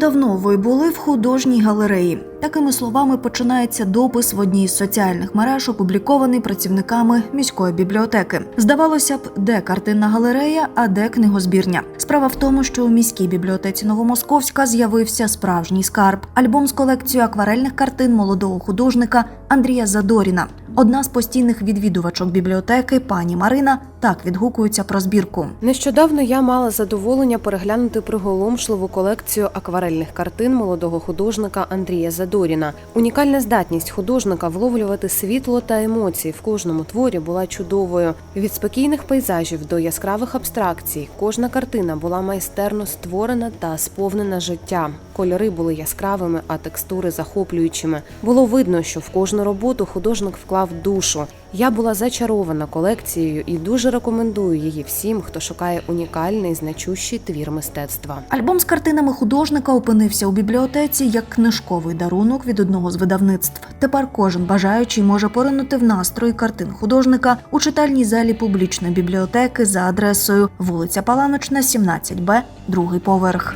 давно ви були в художній галереї? Такими словами починається допис в одній з соціальних мереж, опублікований працівниками міської бібліотеки. Здавалося б, де картинна галерея, а де книгозбірня. Справа в тому, що у міській бібліотеці Новомосковська з'явився справжній скарб альбом з колекцією акварельних картин молодого художника Андрія Задоріна. Одна з постійних відвідувачок бібліотеки, пані Марина, так відгукується про збірку. Нещодавно я мала задоволення переглянути приголомшливу колекцію акварельних картин молодого художника Андрія Задоріна. Унікальна здатність художника вловлювати світло та емоції в кожному творі була чудовою. Від спокійних пейзажів до яскравих абстракцій кожна картина була майстерно створена та сповнена життя. Кольори були яскравими, а текстури захоплюючими. Було видно, що в кожну роботу художник вклав душу. Я була зачарована колекцією і дуже рекомендую її всім, хто шукає унікальний значущий твір мистецтва. Альбом з картинами художника опинився у бібліотеці як книжковий дарунок від одного з видавництв. Тепер кожен бажаючий може поринути в настрої картин художника у читальній залі публічної бібліотеки за адресою вулиця Паланочна, 17Б, другий поверх.